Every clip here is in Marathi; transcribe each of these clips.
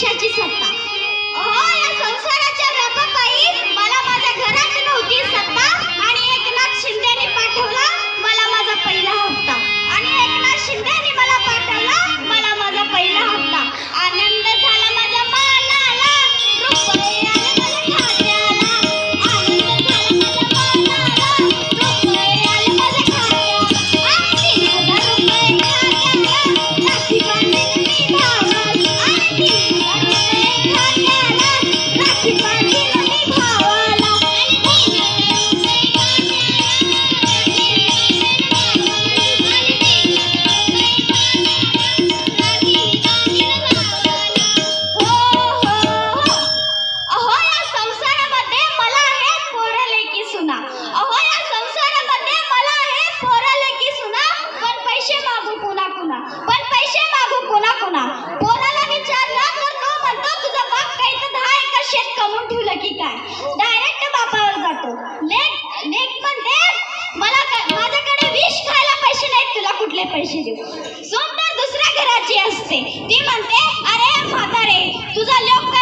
देशाची सत्ता पैसे देऊ. सोमवार दुसऱ्या घराची असते. ती म्हणते अरे म्हातारे तुझा लोक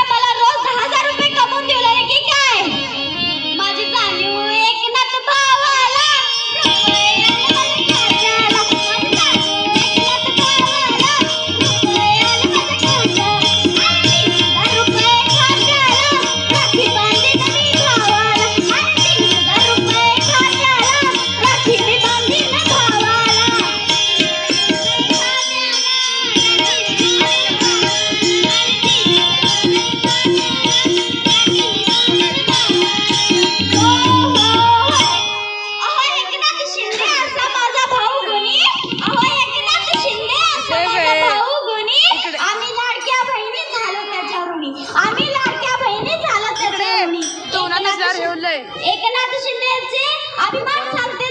एकनाथ शिंदे यांचे अभिमान सांगते.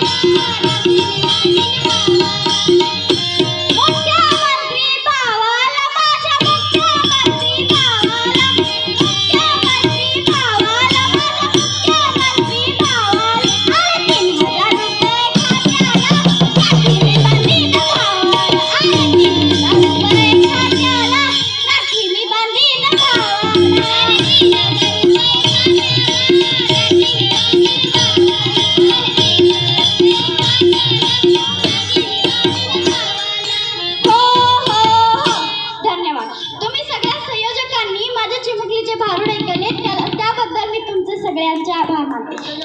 Thank you. and uh, my mommy.